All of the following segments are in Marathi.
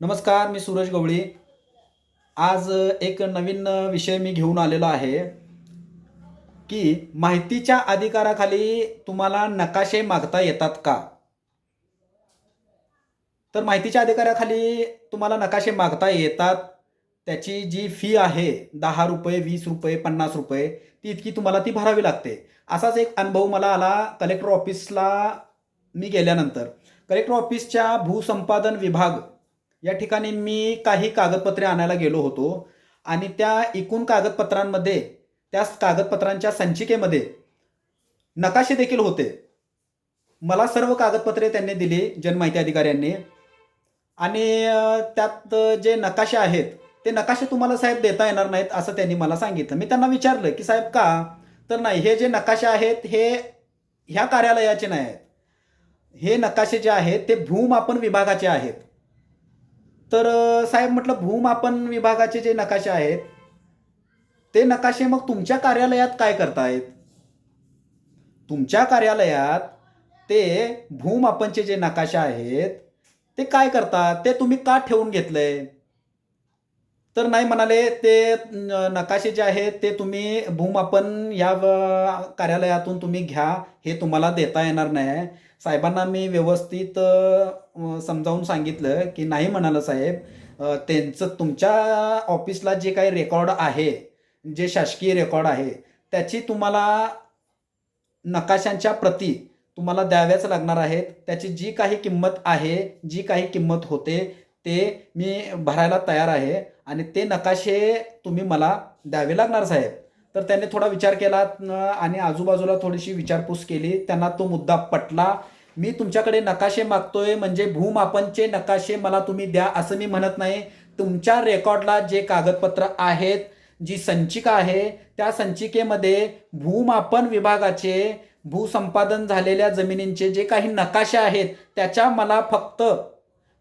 नमस्कार मी सूरज गवळी. आज एक नवीन विषय मी घेऊन आलेलो आहे की माहितीच्या अधिकाराखाली तुम्हाला नकाशे मागता येतात का? तर माहितीच्या अधिकाराखाली तुम्हाला नकाशे मागता येतात त्याची जी फी आहे दहा रुपये वीस रुपये पन्नास रुपये ती इतकी तुम्हाला ती भरावी लागते. असाच एक अनुभव मला आला कलेक्टर ऑफिसला मी गेल्यानंतर. कलेक्टर ऑफिसच्या भूसंपादन विभाग या ठिकाणी मी काही कागदपत्रे आणायला गेलो होतो आणि त्या एकूण कागदपत्रांमध्ये त्या कागदपत्रांच्या संचिकेमध्ये नकाशे देखील होते. मला सर्व कागदपत्रे त्यांनी दिली जनमाहिती अधिकाऱ्यांनी. आणि त्यात जे नकाशे आहेत ते नकाशे तुम्हाला साहेब देता येणार नाहीत असं त्यांनी मला सांगितलं. मी त्यांना विचारलं की साहेब का? तर नाही हे जे नकाशे आहेत हे ह्या कार्यालयाचे नाही आहेत हे नकाशे जे आहेत ते भूमापन विभागाचे आहेत. तर साहेब म्हटलं भूमापन विभागाचे जे नकाशे आहेत ते नकाशे मग तुमच्या कार्यालयात काय करतायत? तुमच्या कार्यालयात ते भूमापनचे जे नकाशे आहेत ते काय करतात? ते तुम्ही का ठेवून घेतलंय? तर नाही म्हणाले ते नकाशे जे आहेत ते तुम्ही भूमापन या कार्यालयातून तुम्ही घ्या हे तुम्हाला देता येणार नाही. साहेबांना मी व्यवस्थित समजावून सांगितलं की नाही म्हणालं साहेब. त्यांचं तुमच्या ऑफिसला जे काही रेकॉर्ड आहे जे शासकीय रेकॉर्ड आहे त्याची तुम्हाला नकाशांच्या प्रती तुम्हाला द्याव्याच लागणार आहेत. त्याची जी काही किंमत आहे जी काही किंमत होते ते मी भरायला तयार आहे आणि ते नकाशे तुम्ही मला द्यावे लागणार साहेब. तर त्यांनी थोडा विचार केला आणि आजूबाजूला थोडीशी विचारपूस केली. त्यांना तो मुद्दा पटला. मी तुमच्याकडे नकाशे मागतोय म्हणजे भूमापनचे नकाशे मला तुम्ही द्या असं मी म्हणत नाही. तुमच्या रेकॉर्डला जे कागदपत्र आहेत जी संचिका आहे त्या संचिकेमध्ये भूमापन विभागाचे भूसंपादन झालेल्या जमिनींचे जे काही नकाशे आहेत त्याच्या मला फक्त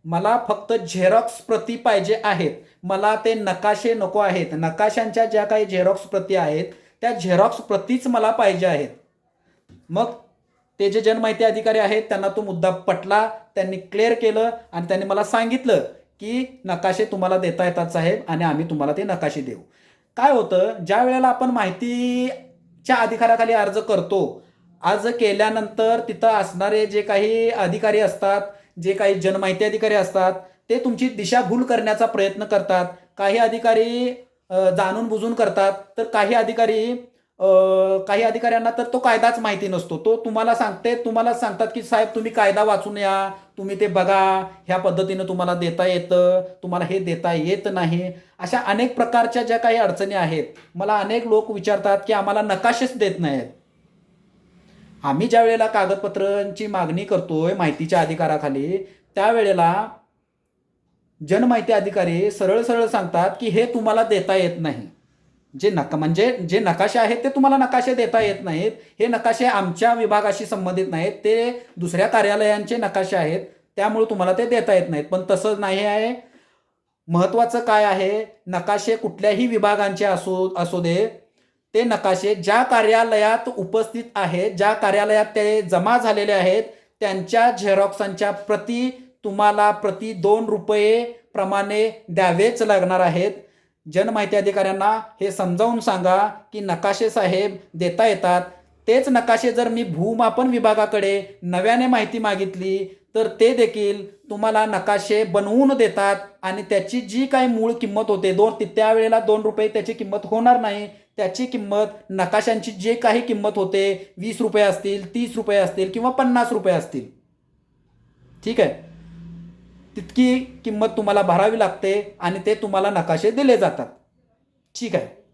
मला फक्त झेरॉक्स प्रती पाहिजे आहेत. मला ते नकाशे नको आहेत. नकाशांच्या ज्या काही झेरॉक्स प्रती आहेत त्या झेरॉक्स प्रतीच मला पाहिजे आहेत. मग ते जे जनमाहिती अधिकारी आहेत त्यांना तो मुद्दा पटला त्यांनी क्लिअर केलं आणि त्यांनी मला सांगितलं की नकाशे तुम्हाला देता येतात साहेब आणि आम्ही तुम्हाला ते नकाशे देऊ. काय होतं ज्या वेळेला आपण माहितीच्या अधिकाराखाली अर्ज करतो अर्ज केल्यानंतर तिथं असणारे जे काही अधिकारी असतात जे काही जनमाहिती अधिकारी असतात ते तुमची दिशाभूल करण्याचा प्रयत्न करतात. काही अधिकारी जाणून बुजून करतात. तर काही अधिकारी काही अधिकाऱ्यांना तर तो कायदाच माहिती नसतो. तो तुम्हाला सांगते तुम्हाला सांगतात की साहेब तुम्ही कायदा वाचून या. तुम्ही ते बघा. ह्या पद्धतीनं तुम्हाला देता येतं. तुम्हाला हे देता येत नाही. अशा अनेक प्रकारच्या ज्या काही अडचणी आहेत मला अनेक लोक विचारतात की आम्हाला नकाशेच देत नाहीत. आम्ही ज्या वेळेला कागदपत्रांची मागणी करतोय माहितीच्या अधिकाराखाली त्यावेळेला जनमाहिती अधिकारी सरळ सरळ सांगतात की हे तुम्हाला देता येत नाही. जे नका म्हणजे जे नकाशे आहेत ते तुम्हाला नकाशे देता येत नाहीत. हे नकाशे आमच्या विभागाशी संबंधित नाहीत. ते दुसऱ्या कार्यालयांचे नकाशे आहेत. त्यामुळे तुम्हाला ते देता येत नाहीत. पण तसं नाही आहे. महत्त्वाचं काय आहे? नकाशे कुठल्याही विभागांचे असो असू दे. ते नकाशे ज्या कार्यालयात उपस्थित आहेत ज्या कार्यालयात ते जमा झालेले आहेत त्यांच्या झेरॉक्सांच्या प्रती तुम्हाला प्रति दोन रुपये प्रमाणे द्यावेच लागणार आहेत. जनमाहिती अधिकाऱ्यांना हे समजावून सांगा की नकाशे साहेब देता येतात. तेच नकाशे जर मी भूमापन विभागाकडे नव्याने माहिती मागितली तर ते देखील तुम्हाला नकाशे बनवून देतात आणि त्याची जी काही मूळ किंमत होते दोन त्या त्यावेळेला दोन रुपये त्याची किंमत होणार नाही त्याची किंमत नकाशांची जे काही किंमत होते वीस रुपये असतील तीस रुपये असतील किंवा पन्नास रुपये असतील. ठीक आहे? तितकी किंमत तुम्हाला भरावी लागते आणि ते तुम्हाला नकाशे दिले जातात. ठीक आहे?